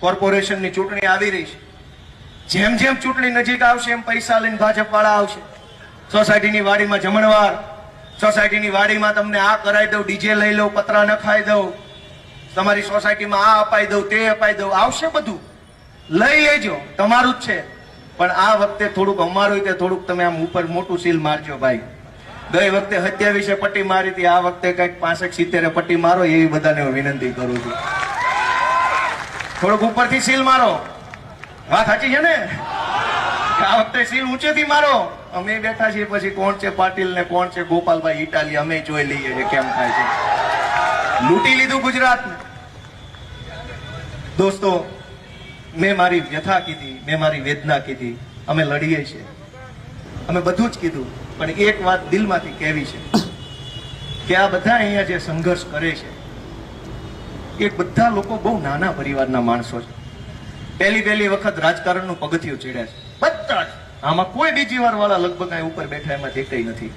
કોર્પોરેશનની ચૂંટણી આવી રહી છે. જેમ જેમ ચૂંટણી નજીક આવશે, એમ પૈસા લઈને ભાજપ વાળા આવશે. સોસાયટીની વાડીમાં જમણવાર, સોસાયટીની વાડીમાં તમને આ કરાવી દઉં, ડીજે લઈ લઉં, પતરા નખાઈ દઉં, તમારી સોસાયટીમાં આ અપાઈ દઉં, તે અપાઈ દઉં, આવશે બધું. લઈ લેજો, તમારું જ છે. પણ આ વખતે થોડુંક અમારું કે થોડુંક તમે આમ ઉપર મોટું સીલ મારજો ભાઈ. ગઈ વખતે હત્યા વિશે પટ્ટી મારી હતી, આ વખતે કંઈક પાસઠ સિત્તેરે પટ્ટી મારો એવી બધાને હું વિનંતી કરું છું. થોડુંક ઉપરથી સીલ મારો. વાત સાચી છે ને? આ વખતે સીલ ઊંચેથી મારો. અમે બેઠા છીએ પછી કોણ છે પાટીલ ને કોણ છે ગોપાલભાઈ ઇટાલી, અમે જોઈ લઈએ છીએ કેમ થાય છે. લૂંટી લીધું ગુજરાત દોસ્તો, મેં મારી વ્યથા કીધી, મેં મારી વેદના કીધી. અમે લડીએ છીએ. અમે બધું જ કીધું, પણ એક વાત દિલમાંથી કહેવી છે કે આ બધા અહીંયા જે સંઘર્ષ કરે છે એ બધા લોકો બહુ નાના પરિવારના માણસો છે. પહેલી પહેલી વખત રાજકારણનું પગથિયું ચડ્યા છે. બધા જ. આમાં કોઈ બીજી વાર વાળા લગભગ ઉપર બેઠા એમાં દેખાઈ નથી.